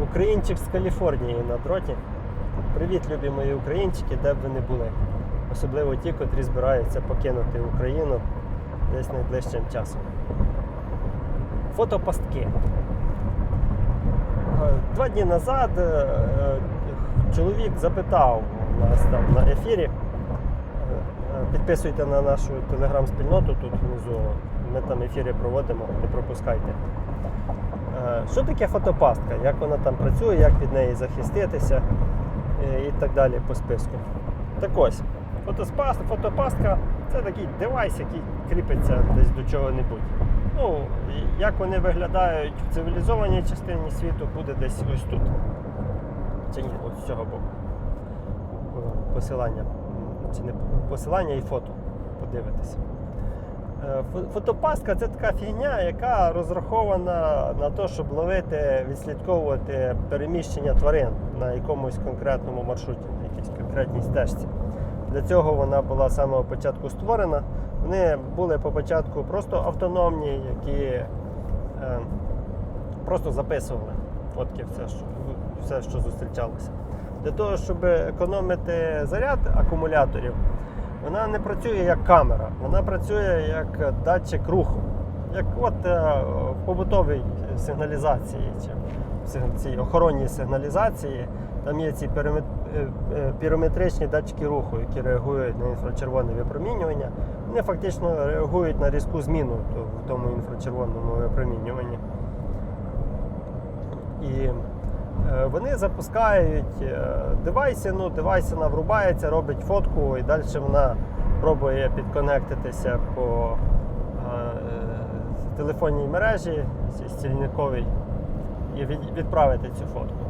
Українчик з Каліфорнії на дроті. Привіт, любі мої українчики, де б ви не були. Особливо ті, котрі збираються покинути Україну десь найближчим часом. Фотопастки. Е, Два дні назад е, е, чоловік запитав нас там на ефірі. Підписуйте на нашу телеграм-спільноту тут внизу. Ми там ефіри проводимо, не пропускайте. Е, Що таке фотопастка? Як вона там працює, як від неї захиститися е, і так далі по списку. Так ось, фотоспаст, фотопастка це такий девайс, який кріпиться десь до чого-небудь. Ну, як вони виглядають в цивілізованій частині світу, буде десь ось тут. Чи ні, ось з цього боку. Е, Посилання. Чи не посилання і фото. Подивитися. Е, фо- Фотопастка це така фігня, яка розрахована на те, щоб ловити, відслідковувати переміщення тварин на якомусь конкретному маршруті, на якійсь конкретній стежці. Для цього вона була з самого початку створена. Вони були по початку просто автономні, які е, просто записували фотки, все що, все, що зустрічалося. Для того, щоб економити заряд акумуляторів, вона не працює як камера, вона працює як датчик руху, як от е, в побутовій сигналізації чи в цій охоронній сигналізації. Там є ці е, е, пірометричні датчики руху, які реагують на інфрачервоне випромінювання. Вони фактично реагують на різку зміну в тому інфрачервоному випромінюванні. І вони запускають е, девайси, ну вона врубається, робить фотку і далі вона пробує підконектитися по е, телефонній мережі стільниковій і відправити цю фотку.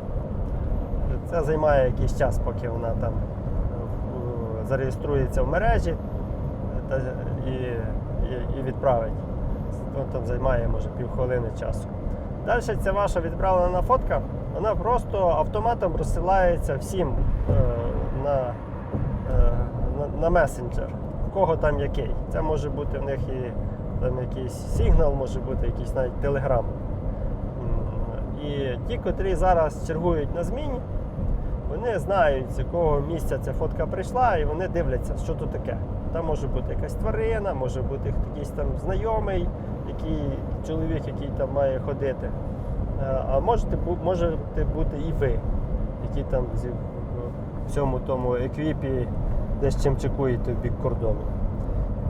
Це займає якийсь час, поки вона там е, зареєструється в мережі і, і, і відправить. Ну, там займає може півхвилини часу. Далі ця ваша відправлена фотка, вона просто автоматом розсилається всім е, на, е, на, на месенджер, в кого там який. Це може бути в них і там якийсь сигнал, може бути якийсь навіть телеграм. І ті, котрі зараз чергують на зміні, вони знають, з якого місця ця фотка прийшла, і вони дивляться, що тут таке. Там може бути якась тварина, може бути якийсь там знайомий, який, чоловік, який там має ходити. Е, А можете, можете бути і ви, які там зі- в всьому тому еквіпі десь чим чекуєте в бік кордону.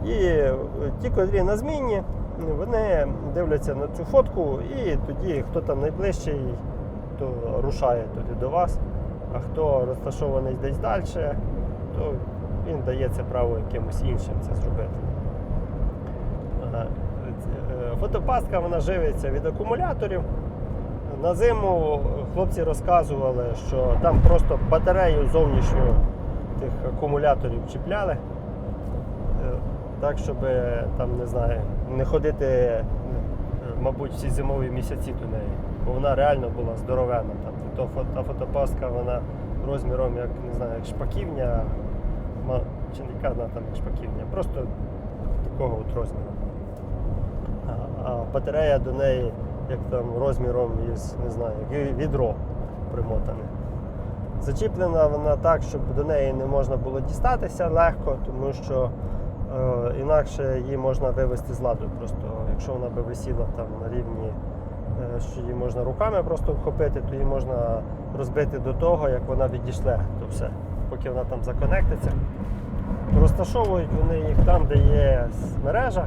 І е, ті, котрі на зміні, вони дивляться на цю фотку, і тоді, хто там найближчий, то рушає туди до вас, а хто розташований десь далі, то він дає це право якимось іншим це зробити. Е, Фотопастка вона живиться від акумуляторів. На зиму хлопці розказували, що там просто батарею зовнішню тих акумуляторів чіпляли. Е, Так, щоб е, там, не знаю, не ходити, е, мабуть, всі зимові місяці до неї. Бо вона реально була здоровенна. Там, то та фотопастка вона розміром як не знаю, як шпаківня, чи не яка вона там як шпаківня, просто такого от розміру. А батарея до неї як там розміром із, не знаю, як відро примотане. Зачіплена вона так, щоб до неї не можна було дістатися легко, тому що е, інакше її можна вивести з ладу. Просто якщо вона би висіла там на рівні, е, що її можна руками просто вхопити, то її можна розбити до того, як вона відійшле, то все, поки вона там законектиться. Розташовують вони їх там, де є мережа.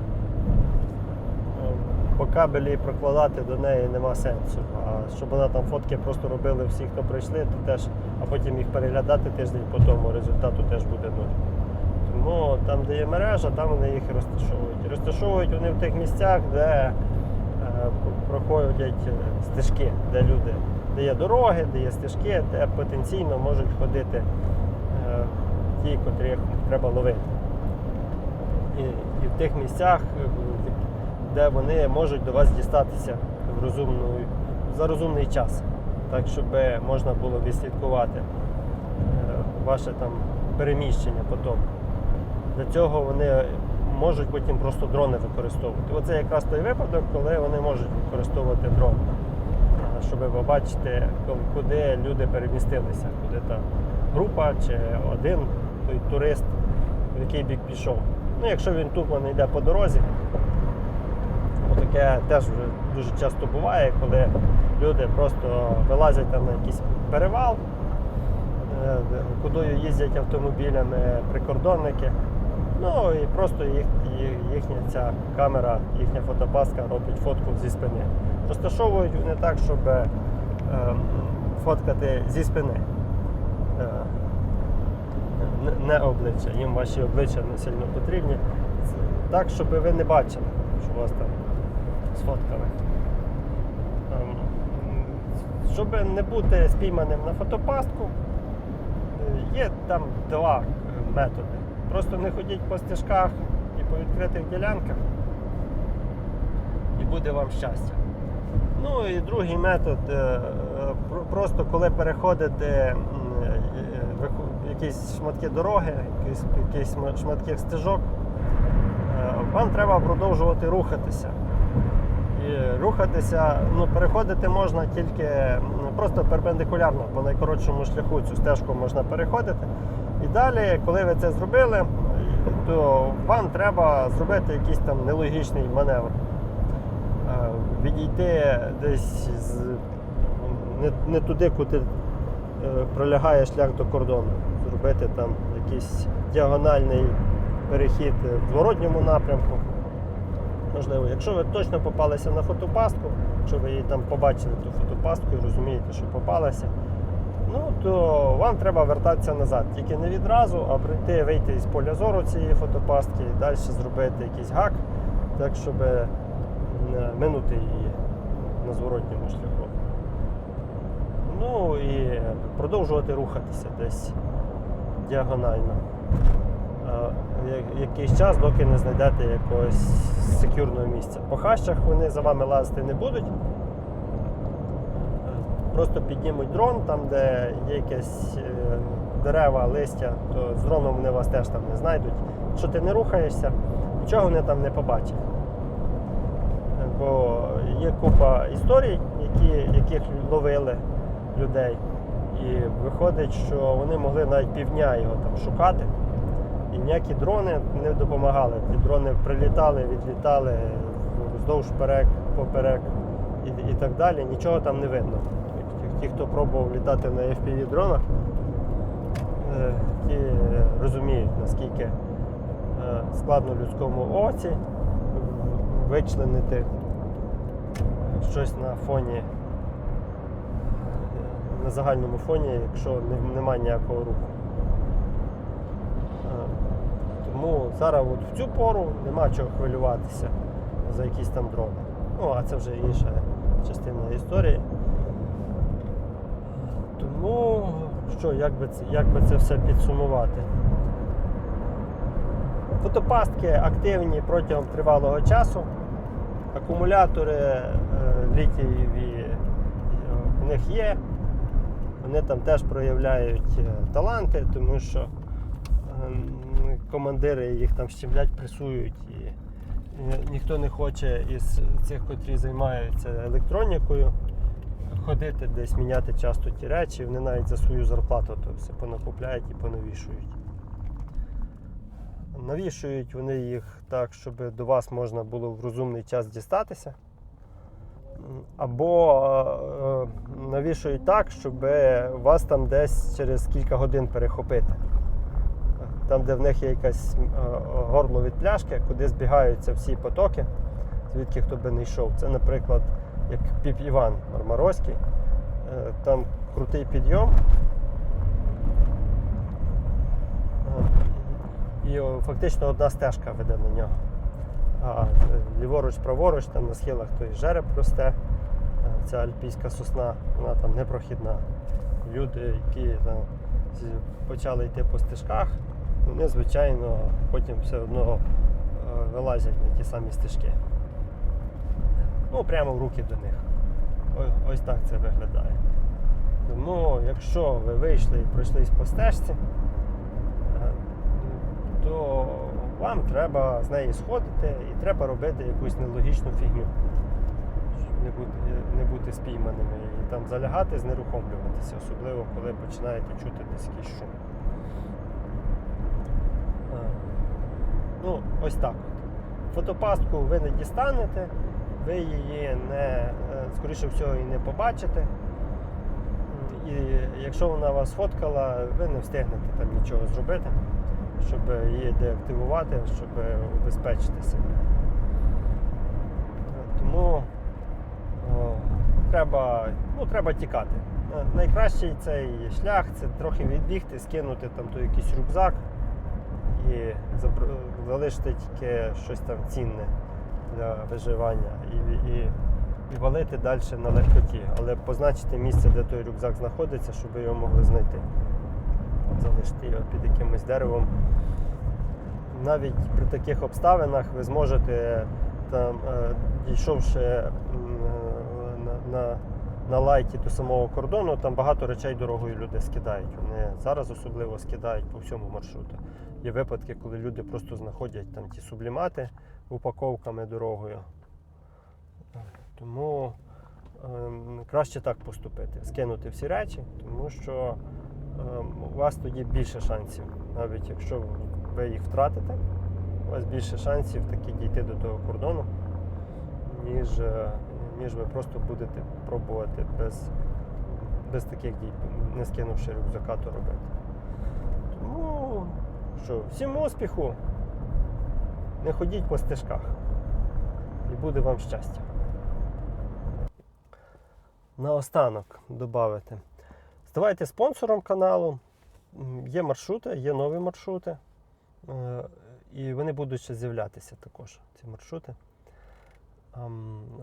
По кабелі прокладати до неї нема сенсу. А щоб вона там фотки просто робили всі, хто прийшли, то теж, а потім їх переглядати тиждень по тому, результату теж буде нуль. Тому там, де є мережа, там вони їх розташовують. Розташовують вони в тих місцях, де е, проходять е, стежки, де люди, де є дороги, де є стежки, де потенційно можуть ходити е, ті, котрих треба ловити. І, і в тих місцях, де вони можуть до вас дістатися в розумну, за розумний час, так щоб можна було відслідкувати е, ваше там переміщення потім. Для цього вони можуть потім просто дрони використовувати. Оце якраз той випадок, коли вони можуть використовувати дрон. щоб побачити, куди люди перемістилися, куди та група чи один той турист, в який бік пішов. Ну, якщо він тупо не йде по дорозі, таке теж дуже часто буває, коли люди просто вилазять там на якийсь перевал, е, кудою їздять автомобілями прикордонники. Ну і просто їх, їх- їхня ця камера, їхня фотопаска робить фотку зі спини. Розташовують вони так, щоб е, ем, фоткати зі спини. Е, не- обличчя. Їм ваші обличчя не сильно потрібні. Так, щоб ви не бачили, що вас там сфоткали. Ем, Щоб не бути спійманим на фотопастку, е, є там два е, методи. Просто не ходіть по стежках і по відкритих ділянках, і буде вам щастя. Ну і другий метод е, про- просто коли переходите якісь шматки дороги, якісь, якісь шматки стежок, вам треба продовжувати рухатися. Рухатися, ну, переходити можна тільки просто перпендикулярно, по найкоротшому шляху цю стежку можна переходити. І далі, коли ви це зробили, то вам треба зробити якийсь там нелогічний маневр. Е, Відійти десь з, не, не туди, куди е, пролягає шлях до кордону. Зробити там якийсь діагональний перехід в зворотньому напрямку. Можливо, якщо ви точно попалися на фотопастку, якщо ви її там побачили ту фотопастку і розумієте, що попалася, ну то вам треба вертатися назад. Тільки не відразу, а прийти, вийти із поля зору цієї фотопастки і далі зробити якийсь гак, так щоб е, минути її на зворотньому шляху. Ну і продовжувати рухатися десь діагонально. Е, якийсь час, доки не знайдете якогось секюрного місця. По хащах вони за вами лазити не будуть. Е, Просто піднімуть дрон, там, де є якісь е, дерева, листя, то з дроном вони вас теж там не знайдуть. Якщо ти не рухаєшся, нічого вони там не побачать. Бо є купа історій, які, яких ловили людей. І виходить, що вони могли навіть півдня його там шукати. Ніякі дрони не допомагали. Ті дрони прилітали, відлітали вздовж перек, поперек і, і так далі. Нічого там не видно. Ті, хто пробував літати на FPV дронах, е, ті розуміють, наскільки е, складно людському оці вичленити щось на фоні, е, на загальному фоні, якщо немає ніякого руху. Е, Тому зараз от в цю пору нема чого хвилюватися за якісь там дрони. Ну, а це вже інша частина історії. Тому що, як би це, як би це все підсумувати? Фотопастки активні протягом тривалого часу. Акумулятори е, літієві е, в них є. Вони там теж проявляють е, таланти, тому що ем, командири їх там щемлять, пресують. І ніхто не хоче із цих, котрі займаються електронікою, ходити десь міняти часто ті речі. Вони навіть за свою зарплату то все понакупляють і понавішують. Навішують вони їх так, щоб до вас можна було в розумний час дістатися. Або е, е, навішують так, щоб вас там десь через кілька годин перехопити. Там, де в них є якесь е, горло від пляшки, куди збігаються всі потоки, звідки хто би не йшов. Це, наприклад, як Піп Іван Мармаровський. Е, Там крутий підйом. Е, І фактично одна стежка веде на нього. А ліворуч, праворуч, там на схилах той жереб росте, ця альпійська сосна, вона там непрохідна. Люди, які там, почали йти по стежках, вони, звичайно, потім все одно е, вилазять на ті самі стежки. Ну, прямо в руки до них. Ось так це виглядає. Тому, якщо ви вийшли і пройшлись по стежці, е, то вам треба з неї сходити і треба робити якусь нелогічну фігню. Щоб не бути, не бути спійманими там залягати, знерухомлюватися, особливо коли починаєте чути десь якийсь шум. Е, Ну, ось так от. Фотопастку ви не дістанете, ви її не, е, скоріше всього, і не побачите. І якщо вона вас фоткала, ви не встигнете там нічого зробити, щоб її деактивувати, щоб убезпечити себе. Тому о, треба, ну, треба тікати. Е, Найкращий цей шлях це трохи відбігти, скинути там той якийсь рюкзак і залишити тільки щось там цінне для виживання і, і, і валити далі на легкоті, але позначити місце, де той рюкзак знаходиться, щоб його могли знайти. Залишити його під якимось деревом. Навіть при таких обставинах ви зможете, там, е, дійшовши е, на, на, на лайті до самого кордону, там багато речей дорогою люди скидають. Вони зараз особливо скидають по всьому маршруту. Є випадки, коли люди просто знаходять там ті сублімати упаковками дорогою. Тому ем, краще так поступити, скинути всі речі, тому що ем, у вас тоді більше шансів. Навіть якщо ви їх втратите, у вас більше шансів таки дійти до того кордону, ніж, е, ніж ви просто будете пробувати без, без таких дій, не скинувши рюкзака, то робити. Тому що, всім успіху, не ходіть по стежках. І буде вам щастя. Наостанок додати. Ставайте спонсором каналу. Є маршрути, є нові маршрути. Е, І вони будуть ще з'являтися також, ці маршрути.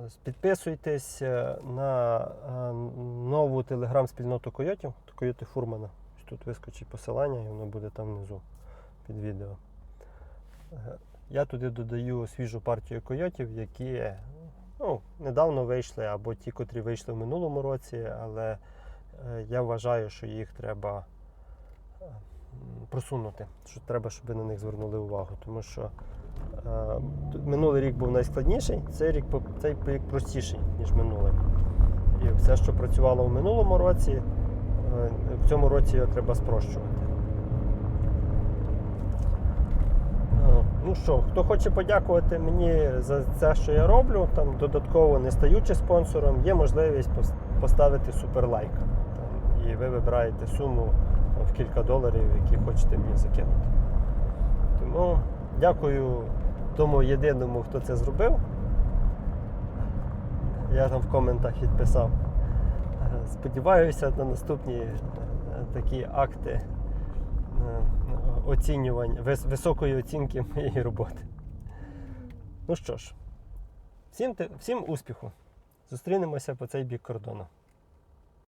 С- Підписуйтесь е, на е, нову телеграм-спільноту Койотів, Койоти Фурмана. Тут вискочить посилання і воно буде там внизу під відео. Е, Я туди додаю свіжу партію койотів, які ну, недавно вийшли, або ті, котрі вийшли в минулому році, але я вважаю, що їх треба просунути. Що треба, щоб на них звернули увагу. Тому що минулий рік був найскладніший, цей рік, цей рік простіший, ніж минулий. І все, що працювало в минулому році, е, в цьому році його треба спрощувати. Е, Ну що, хто хоче подякувати мені за те, що я роблю, там додатково не стаючи спонсором, є можливість поставити суперлайк. І ви вибираєте суму в кілька доларів, які хочете мені закинути. Тому дякую тому єдиному, хто це зробив. Я там в коментах відписав. Сподіваюся на наступні е, такі акти е, оцінювання, високої оцінки моєї роботи. Ну що ж, всім, всім успіху. Зустрінемося по цей бік кордону.